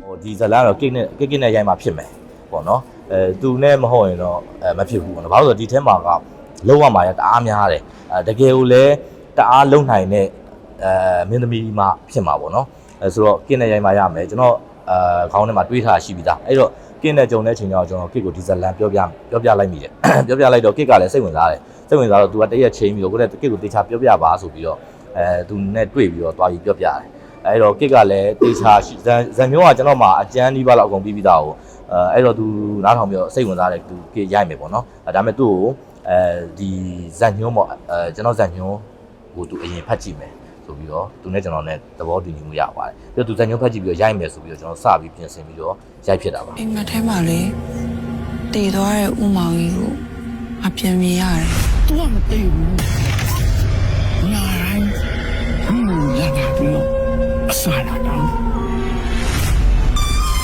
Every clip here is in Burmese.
ဟိုဒီဇလန်တော့ကိတ်နဲ့ကိတ်ကိတ်နဲ့ရိုက်မှဖြစ်မယ်ပေါ့နော်အဲသူနဲ့မဟုတ်ရင်တော့အဲမဖြစ်ဘူးပေါ့နော်ဘာလို့လဲဆိုတော့ဒီထဲမှာကလုံးဝမှာရတအားများတယ်အဲတကယ်ကိုလည်းတအားလုံးနိုင်တဲ့အဲမင်းသမီးမှဖြစ်မှာပေါ့နော်အဲဆိုတော့ကိတ်နဲ့ရိုက်မှရမယ်ကျွန်တော်အဲခေါင်းထဲမှာတွေးထားရှိပြီးသားအဲ့တော့ကိတ်နဲ့ကြုံတဲ့ချိန်ကျတော့ကျွန်တော်ကိတ်ကိုဒီဇလန်ပြောပြပြောပြလိုက်မိတယ်ပြောပြလိုက်တော့ကိတ်ကလည်းစိတ်ဝင်စားတယ်စိတ်ဝင်စားတော့ तू ကတရက်ချိန်ပြီးတော့ကိုယ့်တဲ့ကိတ်ကိုတေချာပြောပြပါဆိုပြီးတော့အဲသူနဲ့တွေ့ပြီးတော့တွားပြီးပြောပြတယ် အဲ့တော့ကစ်ကလည်းတေချာရှိဇန်ဇန်မျိုးကကျွန်တော်မှအကျန်းဒီပါလောက်အကုန်ပြီးပြီးသားကိုအဲအဲ့တော့သူနားထောင်ပြီးတော့စိတ်ဝင်စားတယ်သူကစ်ရိုက်မယ်ပေါ့နော်အဲဒါပေမဲ့သူ့ကိုအဲဒီဇန်ညွန်းပေါ့အဲကျွန်တော်ဇန်ညွန်းကိုသူအရင်ဖတ်ကြည့်မယ်ဆိုပြီးတော့သူနဲ့ကျွန်တော်နဲ့သဘောတူညီမှုရပါတယ်ပြီးတော့သူဇန်ညွန်းဖတ်ကြည့်ပြီးတော့ရိုက်မယ်ဆိုပြီးတော့ကျွန်တော်စပြီးပြင်ဆင်ပြီးတော့ရိုက်ဖြစ်တာပါအိမ်မက်ထဲမှာလေတည်သွားတဲ့ဥမောင်ကြီးကိုအပြင်မြင်ရတယ်သူကမသိဘူးညာတိုင်းဟင်းလာတာပြီးတော့အ စားလာတော့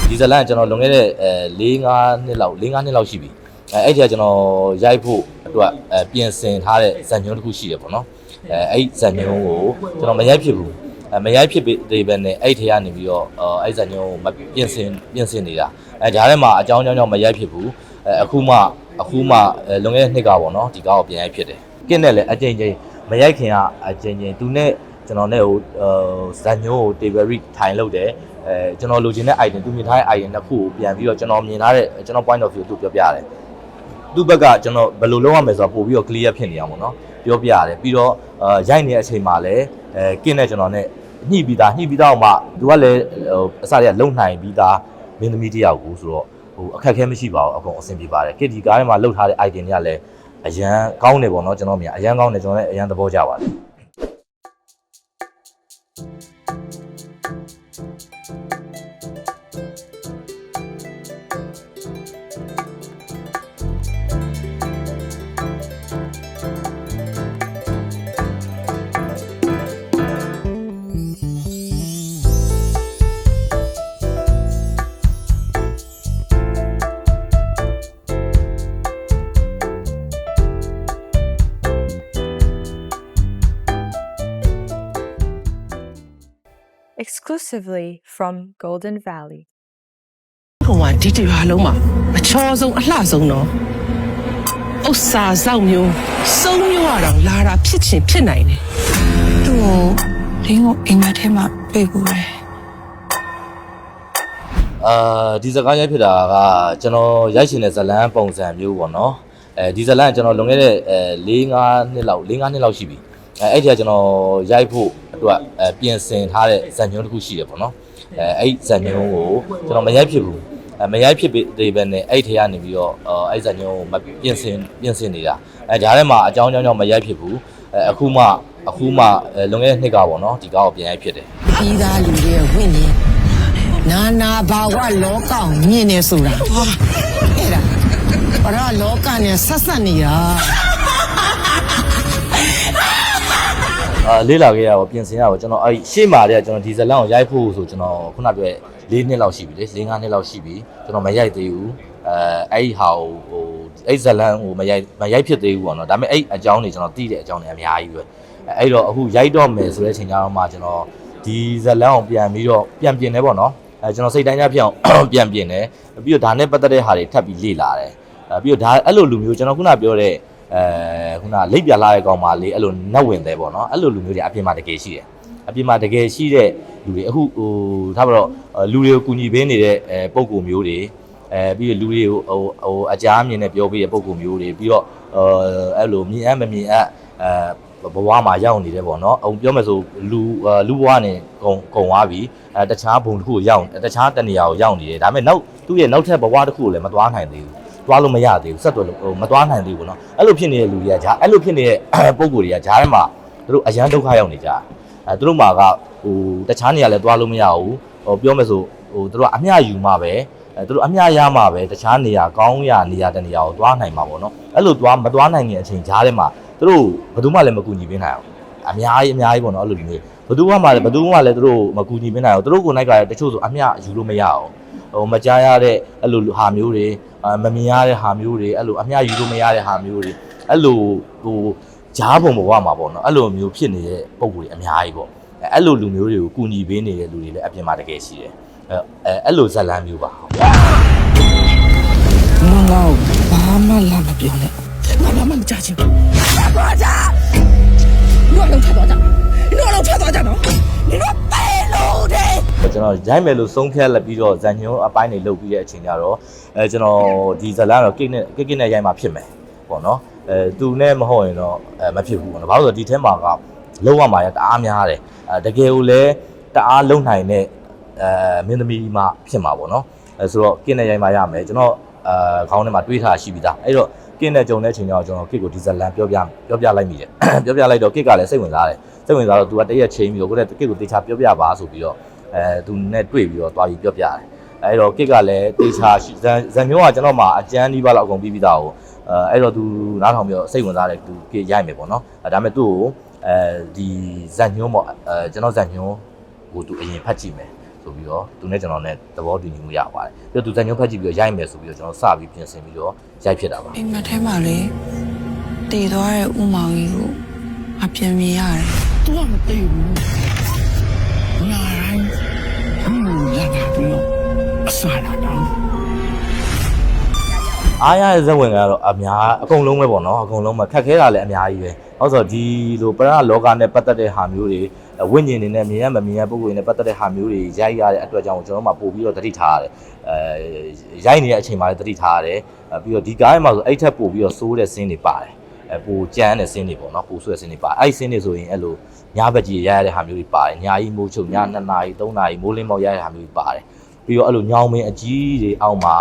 ဒီဇလန်ကကျွန်တော်လွန်ခဲ့တဲ့အဲ၄၅နှစ်လောက်၄၅နှစ်လောက်ရှိပြီအဲအဲ့ဒီကကျွန်တော်ရိုက်ဖို့အတွက်အဲပြင်ဆင်ထားတဲ့ဇန်ညွန်းတစ်ခုရှိတယ်ပေါ့နော်အဲအဲ့ဇန်ညွန်းကိုကျွန်တော်မရိုက်ဖြစ်ဘူးအဲမရိုက်ဖြစ်သေးပဲနဲ့အဲ့ထဲကနေပြီးတော့အဲ့ဇန်ညွန်းကိုမပြင်ဆင်ပြင်ဆင်နေတာအဲဒါထဲမှာအကြောင်းအကြောင်းကြောင့်မရိုက်ဖြစ်ဘူးအဲအခုမှအခုမှလွန်ခဲ့တဲ့နှစ်ကပေါ့နော်ဒီကားကိုပြင်ရိုက်ဖြစ်တယ်ကင်းနဲ့လည်းအကြိမ်ကြိမ်မရိုက်ခင်ကအကြိမ်ကြိမ်သူနဲ့ ကျွန်တော်နဲ့ဟိုဇန်ညွန်းကို table read ထိုင်လုပ်တယ်အဲကျွန်တော်လိုချင်တဲ့ item သူမြင်ထားတဲ့ item တစ်ခုကိုပြန်ပြီးတော့ကျွန်တော်မြင်ထားတဲ့ကျွန်တော် point of view သူပြောပြရတယ်သူ့ဘက်ကကျွန်တော်ဘယ်လိုလုပ်ရမလဲဆိုတော့ပို့ပြီးတော့ clear ဖြစ်နေအောင်ပေါ့နော်ပြောပြရတယ်ပြီးတော့အာရိုက်နေတဲ့အချိန်မှာလည်းအဲကင်းနဲ့ကျွန်တော်နဲ့ညှိပြီးသားညှိပြီးသားအောင်မှသူကလည်းဟိုအစားရလုံနိုင်ပြီးသားမင်းသမီးတစ်ယောက်ကိုဆိုတော့ဟိုအခက်အခဲမရှိပါဘူးအကုန်အဆင်ပြေပါတယ်ကစ်ဒီကားထဲမှာလှုပ်ထားတဲ့ item တွေကလည်းအရန်ကောင်းတယ်ပေါ့နော်ကျွန်တော်မြင်အရန်ကောင်းတယ်ကျွန်တော်လည်းအရန်သဘောကျပါတယ် exclusively from Golden Valley. ဟိုကဒီတရွာလုံးမှာအချောဆုံးအလှဆုံးတော့ဥစ္စာဆောင်မျိုးစုံမျိုးရတော့လာတာဖြစ်ချင်းဖြစ်နိုင်တယ်သူ့ကိုလင်းကိုအိမ်မက်ထဲမှာပြေးပူတယ်အာဒီစကားရိုက်ဖြစ်တာကကျွန်တော်ရိုက်ရှင်တဲ့ဇလန်းပုံစံမျိုးပေါ့နော်အဲဒီဇလန်းကကျွန်တော်လွန်ခဲ့တဲ့အဲ၄၅နှစ်လောက်၄၅နှစ်လောက်ရှိပြီ အဲအဲ့ဒီကကျွန်တော်ရိုက်ဖို့အတွက်အဲပြင်ဆင်ထားတဲ့ဇာတ်ညွှန်းတစ်ခုရှိတယ်ပေါ့နော်အဲအဲ့ဇာတ်ညွှန်းကိုကျွန်တော်မရိုက်ဖြစ်ဘူးအဲမရိုက်ဖြစ်သေးပဲနဲ့အဲ့ထဲကနေပြီးတော့အဲ့ဇာတ်ညွှန်းကိုမပြင်ဆင်ပြင်ဆင်နေတာအဲဒါထဲမှာအကြောင်းအကြောင်းကြောင့်မရိုက်ဖြစ်ဘူးအဲအခုမှအခုမှလွန်ခဲ့တဲ့နှစ်ကပေါ့နော်ဒီကားကိုပြန်ရိုက်ဖြစ်တယ်ပြီးသားလူတွေရဲ့ဝိညာဉ်နာနာဘာဝလောကကိုမြင်နေဆိုတာဟာအဲ့ဒါပရလောကနဲ့ဆက်ဆက်နေတာ လေးလာခဲ့ရတော့ပြင်ဆင်ရတော့ကျွန်တော်အဲ့ရှေ့မှာတည်းကကျွန်တော်ဒီဇလန်ကိုရိုက်ဖို့ဆိုကျွန်တော်ခုနပြော၄နှစ်လောက်ရှိပြီလေ၄၅နှစ်လောက်ရှိပြီကျွန်တော်မရိုက်သေးဘူးအဲအဲ့ဒီဟာကိုဟိုအဲ့ဇလန်ကိုမရိုက်မရိုက်ဖြစ်သေးဘူးပေါ့နော်ဒါပေမဲ့အဲ့အကြောင်းတွေကျွန်တော်သိတဲ့အကြောင်းတွေအများကြီးပဲအဲ့တော့အခုရိုက်တော့မယ်ဆိုတဲ့ချိန်ကျတော့မှကျွန်တော်ဒီဇလန်ကိုပြန်ပြီးတော့ပြန်ပြင်တယ်ပေါ့နော်အဲကျွန်တော်စိတ်တိုင်းကြဖြစ်အောင်ပြန်ပြင်တယ်ပြီးတော့ဒါနဲ့ပတ်သက်တဲ့ဟာတွေထပ်ပြီးလေ့လာတယ်အဲပြီးတော့ဒါအဲ့လိုလူမျိုးကျွန်တော်ခုနပြောတဲ့ အဲခုနလိပ်ပြလာတဲ့ကောင်မလေးအဲ့လိုနတ်ဝင်တယ်ပေါ့နော်အဲ့လိုလူမျိုးတွေအပြင်မှာတကယ်ရှိတယ်အပြင်မှာတကယ်ရှိတဲ့လူတွေအခုဟိုထားပါတော့လူတွေကိုကူညီပေးနေတဲ့အဲပုံကူမျိုးတွေအဲပြီးတော့လူတွေကိုဟိုဟိုအကြားမြင်နဲ့ပြောပေးတဲ့ပုံကူမျိုးတွေပြီးတော့အဲအဲ့လိုမြင်အပ်မမြင်အပ်အဲဘဝမှာရောက်နေတယ်ပေါ့နော်အောင်ပြောမယ်ဆိုလူလူဘဝနဲ့ကုံကုံသွားပြီအဲတခြားဘုံတစ်ခုကိုရောက်တခြားတနေရာကိုရောက်နေတယ်ဒါပေမဲ့နောက်သူ့ရဲ့နောက်ထပ်ဘဝတစ်ခုကိုလည်းမသွားနိုင်သေးဘူး သွားလို့မရသေးဘူးဆက်သွယ်လို့ဟိုမသွားနိုင်သေးဘူးနော်အဲ့လိုဖြစ်နေတဲ့လူတွေကဂျာအဲ့လိုဖြစ်နေတဲ့ပုံကိုယ်တွေကဂျာထဲမှာသူတို့အရန်ဒုက္ခရောက်နေကြအဲသူတို့မှာကဟိုတခြားနေရာလဲသွားလို့မရဘူးဟိုပြောမယ်ဆိုဟိုသူတို့ကအမျှယူမှာပဲအဲသူတို့အမျှရမှာပဲတခြားနေရာကောင်းရနေရာတနေရာကိုသွားနိုင်မှာပေါ့နော်အဲ့လိုသွားမသွားနိုင်တဲ့အချိန်ဂျာထဲမှာသူတို့ဘယ်သူမှလည်းမကူညီပေးနိုင်အောင်အများကြီးအများကြီးပေါ့နော်အဲ့လိုမျိုးဘယ်သူမှလည်းဘယ်သူမှလည်းသူတို့မကူညီပေးနိုင်အောင်သူတို့ကိုယ်နိုင်ကတချို့ဆိုအမျှယူလို့မရအောင် ဟိုမကြားရတဲ့အဲ့လိုဟာမျိုးတွေအာမမြင်ရတဲ့ဟာမျိုးတွေအဲ့လိုအမျှယူလို့မရတဲ့ဟာမျိုးတွေအဲ့လိုဟိုဂျားပုံဘဝမှာပေါ့နော်အဲ့လိုမျိုးဖြစ်နေတဲ့ပုံကိုယ်တွေအများကြီးပေါ့အဲ့အဲ့လိုလူမျိုးတွေကိုကူညီပေးနေတဲ့လူတွေလည်းအပြင်မှာတကယ်ရှိတယ်အဲအဲ့လိုဇက်လန်းမျိုးပါမငေါဘာမှလာမပြောနဲ့ငါဘာမှမကြားချင်ဘူးဘာကြလူလုံးထ သွားကြလူလုံးထသွားကြနော်လူလုံးပဲလို့တဲ့ကျွန်တော်ရိုက်မယ်လို့ဆုံးဖြတ်လက်ပြီးတော့ဇန်ညွန်းအပိုင်းတွေလုပ်ပြီးတဲ့အချိန်ကျတော့အဲကျွန်တော်ဒီဇက်လန်းတော့ကိတ်နဲ့ကိတ်ကိတ်နဲ့ရိုက်မှဖြစ်မယ်ပေါ့နော်အဲသူနဲ့မဟုတ်ရင်တော့အဲမဖြစ်ဘူးပေါ့နော်ဘာလို့လဲဆိုတော့ဒီထဲမှာကလုံးဝမှာရတအားများတယ်အဲတကယ်ကိုလည်းတအားလုံနိုင်တဲ့အဲမင်းသမီးမှဖြစ်မှာပေါ့နော်အဲဆိုတော့ကိတ်နဲ့ရိုက်မှရမယ်ကျွန်တော်အဲခေါင်းထဲမှာတွေးထားရှိပြီးသားအဲ့တော့ကိတ်နဲ့ကြုံတဲ့အချိန်ကျတော့ကျွန်တော်ကိတ်ကိုဒီဇက်လန်းပြောပြပြောပြလိုက်မိတယ်ပြောပြလိုက်တော့ကိတ်ကလည်းစိတ်ဝင်စားတယ် စိတ်ဝင်စားတော့ तू ကတရက်ချိန်ပြီးတော့ကိုယ့်တဲ့ကိတ်ကိုတေချာပြောပြပါဆိုပြီးတော့အဲသူနဲ့တွေ့ပြီးတော့တွားပြီးပြောပြတယ်အဲအဲ့တော့ကစ်ကလည်းတေချာရှိဇန်ဇန်မျိုးကကျွန်တော်မှအကျန်းဒီပါလောက်အကုန်ပြီးပြီးသားကိုအဲအဲ့တော့သူနားထောင်ပြီးတော့စိတ်ဝင်စားတယ်သူကစ်ရိုက်မယ်ပေါ့နော်အဲဒါပေမဲ့သူ့ကိုအဲဒီဇန်ညွန်းပေါ့အဲကျွန်တော်ဇန်ညွန်းကိုသူအရင်ဖတ်ကြည့်မယ်ဆိုပြီးတော့သူနဲ့ကျွန်တော်နဲ့သဘောတူညီမှုရပါတယ်ပြီးတော့သူဇန်ညွန်းဖတ်ကြည့်ပြီးတော့ရိုက်မယ်ဆိုပြီးတော့ကျွန်တော်စပြီးပြင်ဆင်ပြီးတော့ရိုက်ဖြစ်တာပါအိမ်မက်ထဲမှာလေတည်သွားတဲ့ဥမောင်ကြီးကိုအပြင်မြင်ရတယ် သူကမသိဘူးညာတိုင်းဟိုလာတာပြီးတော့အစားလာတော့အားရတဲ့ဇက်ဝင်ကတော့အများအကုန်လုံးပဲပေါ့နော်အကုန်လုံးပဲခက်ခဲတာလည်းအများကြီးပဲ။ဟုတ်ဆိုဒီလိုပရဏလောကနဲ့ပတ်သက်တဲ့ဟာမျိုးတွေဝိညာဉ်တွေနဲ့မြင်ရမမြင်ရပုံကိုယ်တွေနဲ့ပတ်သက်တဲ့ဟာမျိုးတွေရိုက်ရတဲ့အတွက်ကြောင့်ကျွန်တော်တို့မှပို့ပြီးတော့တတိထားရတယ်။အဲရိုက်နေတဲ့အချိန်မှာလည်းတတိထားရတယ်။အဲပြီးတော့ဒီကားထဲမှာဆိုအဲ့ထက်ပို့ပြီးတော့စိုးတဲ့ဆင်းတွေပါတယ်။ အဲပိုကြမ်းတဲ့ဆင်းတွေပေါ့နော်ပိုဆွဲဆင်းတွေပါတယ်။အဲ့ဆင်းတွေဆိုရင်အဲ့လိုညဘက်ကြီးရိုက်ရတဲ့ဟာမျိုးတွေပါတယ်။ညကြီးမိုးချုပ်ည2နာရီ3နာရီမိုးလင်းမောက်ရိုက်ရတဲ့ဟာမျိုးတွေပါတယ်။ပြီးတော့အဲ့လိုညောင်မင်းအကြီးတွေအောက်မှာ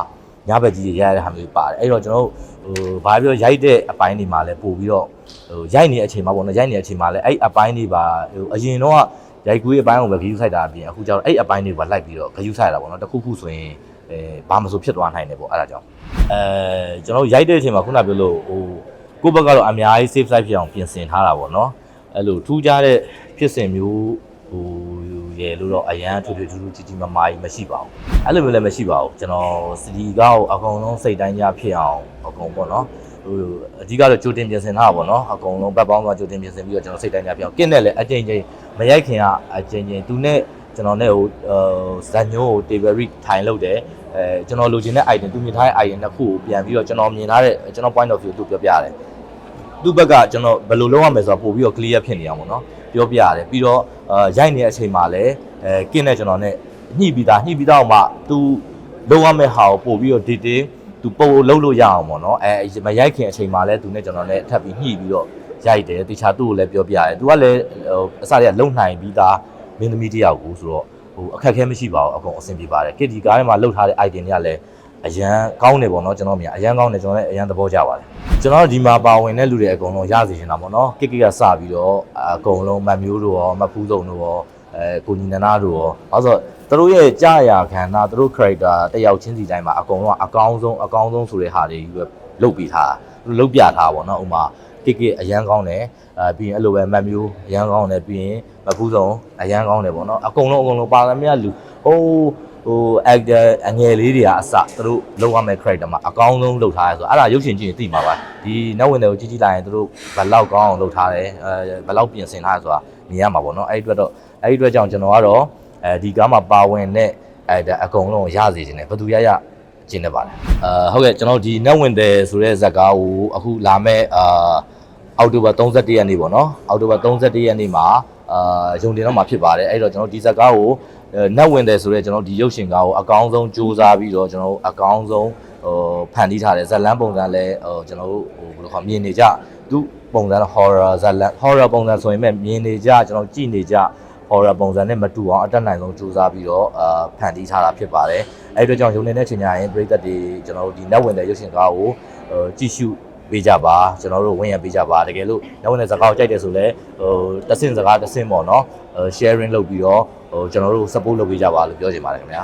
ညဘက်ကြီးတွေရိုက်ရတဲ့ဟာမျိုးပါတယ်အဲ့တော့ကျွန်တော်တို့ဟိုဘာပြောရိုက်တဲ့အပိုင်းတွေမှာလည်းပို့ပြီးတော့ဟိုရိုက်နေတဲ့အချိန်မှာပေါ့နော်ရိုက်နေတဲ့အချိန်မှာလည်းအဲ့အပိုင်းတွေပါဟိုအရင်တော့ရိုက်ကူးအပိုင်းကိုပဲဂယူးဆိုင်တာအပြင်အခုကျတော့အဲ့အပိုင်းတွေပါလိုက်ပြီးတော့ဂယူးဆိုင်တာပေါ့နော်တခုခုဆိုရင်အဲဘာမဆိုဖြစ်သွားနိုင်တယ်ပေါ့အဲ့ဒါကြောင့်အဲကျွန်တော်ရိုက်တဲ့အချိန်မှာခုနပြောလို့ဟို ကိုယ့်ဘက်ကတော့အများကြီး safe side ဖြစ်အောင်ပြင်ဆင်ထားတာပေါ့နော်အဲ့လိုထူးခြားတဲ့ဖြစ်စဉ်မျိုးဟိုရေလို့တော့အရန်ထွေထွေထူးထူးကြီးကြီးမားမားကြီးမရှိပါဘူးအဲ့လိုမျိုးလည်းမရှိပါဘူးကျွန်တော်စီဒီကောက်အကုန်လုံးစိတ်တိုင်းကြဖြစ်အောင်အကုန်ပေါ့နော်ဟိုအဓိကတော့ကြိုတင်ပြင်ဆင်ထားတာပေါ့နော်အကုန်လုံးဘက်ပေါင်းကကြိုတင်ပြင်ဆင်ပြီးတော့ကျွန်တော်စိတ်တိုင်းကြဖြစ်အောင်ကင်းနဲ့လည်းအချိန်ချင်းမရိုက်ခင်ကအချိန်ချင်းသူနဲ့ ကျွန်တော်နဲ့ဟိုဇာညိုးကို table read ထိုင်လုပ်တယ်အဲကျွန်တော်လိုချင်တဲ့ item သူမြင်ထားတဲ့ item တစ်ခုကိုပြန်ပြီးတော့ကျွန်တော်မြင်ထားတဲ့ကျွန်တော် point of view သူပြောပြတယ်သူ့ဘက်ကကျွန်တော်ဘယ်လိုလုပ်ရမလဲဆိုတာပို့ပြီးတော့ clear ဖြစ်နေအောင်ပေါ့နော်ပြောပြရတယ်ပြီးတော့ရိုက်နေတဲ့အချိန်မှာလည်းအဲကင်းနဲ့ကျွန်တော်နဲ့ညှိပြီးသားညှိပြီးသားအောင်မှသူလုပ်ရမယ့်ဟာကိုပို့ပြီးတော့ detail သူပုံလုံးလို့ရအောင်ပေါ့နော်အဲမရိုက်ခင်အချိန်မှာလည်းသူနဲ့ကျွန်တော်နဲ့ထပ်ပြီးညှိပြီးတော့ရိုက်တယ်တခြားသူ့ကိုလည်းပြောပြတယ်သူကလည်းဟိုအစတည်းကလုံနိုင်ပြီးသား မင်းသမီးတစ်ယောက်ကိုဆိုတော့ဟိုအခက်အခဲမရှိပါဘူးအကုန်အဆင်ပြေပါတယ်ကစ်ဒီကားထဲမှာလှုပ်ထားတဲ့ item တွေကလည်းအရန်ကောင်းတယ်ပေါ့နော်ကျွန်တော်မြင်အရန်ကောင်းတယ်ကျွန်တော်လည်းအရန်သဘောကျပါတယ်ကျွန်တော်ဒီမှာပါဝင်တဲ့လူတွေအကုန်လုံးရစီနေတာပေါ့နော်ကိကိကစပြီးတော့အကုန်လုံးမတ်မျိုးတို့ရောမတ်ဖူးစုံတို့ရောအဲကိုညီနနာတို့ရောအဲဆိုသူတို့ရဲ့ကြာရာခန္ဓာသူတို့ character တယောက်ချင်းစီတိုင်းမှာအကုန်လုံးအကောင်းဆုံးအကောင်းဆုံးဆိုတဲ့ဟာတွေကြီးပဲလုတ်ပြီးထားသူလုတ်ပြထားပေါ့နော်ဥမာ ကိကိအရန်ကောင်းတယ်အဲပြီးရင်အဲ့လိုပဲမတ်မျိုးအရန်ကောင်းတယ်ပြီးရင်မဖူးစုံအရန်ကောင်းတယ်ပေါ့နော်အကုန်လုံးအကုန်လုံးပါသမျှလူဟိုးဟို actor အငယ်လေးတွေကအစသူတို့လောက်ရမယ့် character မှာအကောင်းဆုံးလုပ်ထားရဲဆိုတော့အဲ့ဒါရုပ်ရှင်ကြည့်ရင်သိမှာပါဒီနောက်ဝင်တွေကိုကြည့်ကြည့်လိုက်ရင်သူတို့ဘယ်လောက်ကောင်းအောင်လုပ်ထားတယ်အဲဘယ်လောက်ပြင်ဆင်ထားရဲဆိုတာမြင်ရမှာပေါ့နော်အဲ့ဒီအတွက်တော့အဲ့ဒီအတွက်ကြောင့်ကျွန်တော်ကတော့အဲဒီကားမှာပါဝင်တဲ့အဲဒါအကုန်လုံးရစေခြင်းနဲ့ဘယ်သူရရကျင်းနေပါတယ်အာဟုတ်ကဲ့ကျွန်တော်ဒီနောက်ဝင်တယ်ဆိုတဲ့ဇာတ်ကားကိုအခုလာမဲ့အာ အောက်တိုဘာ31ရက်နေ့ပေါ့နော်အောက်တိုဘာ31ရက်နေ့မှာအာယုံတင်တော့မှာဖြစ်ပါတယ်အဲ့တော့ကျွန်တော်ဒီဇာတ်ကားကိုနက်ဝင်တယ်ဆိုတော့ကျွန်တော်ဒီရုပ်ရှင်ကားကိုအကောင်းဆုံးစူးစမ်းပြီးတော့ကျွန်တော်တို့အကောင်းဆုံးဟိုဖန်တီးထားတယ်ဇက်လန်းပုံစံလည်းဟိုကျွန်တော်တို့ဟိုဘယ်လိုခေါ်မြင်နေကြသူပုံစံ horror ဇက်လန်း horror ပုံစံဆိုရင်မဲ့မြင်နေကြကျွန်တော်ကြည့်နေကြ horror ပုံစံနဲ့မတူအောင်အတက်နိုင်ဆုံးစူးစမ်းပြီးတော့အာဖန်တီးထားတာဖြစ်ပါတယ်အဲ့ဒီအတွက်ကြောင့်ရုံနေတဲ့ချိန်ညာရင်ပြည်သက်တွေကျွန်တော်တို့ဒီနက်ဝင်တဲ့ရုပ်ရှင်ကားကိုဟိုကြည့်ရှု ပေးကြပါကျွန်တော်တို့ဝင်ရပေးကြပါတကယ်လို့နောက်ဝင်တဲ့ဇာတ်ကားကိုကြိုက်တယ်ဆိုလဲဟိုတဆင့်စကားတဆင့်ပေါ့နော်ဟို sharing လုပ်ပြီးတော့ဟိုကျွန်တော်တို့ support လုပ်ပေးကြပါလို့ပြောချင်ပါတယ်ခင်ဗျာ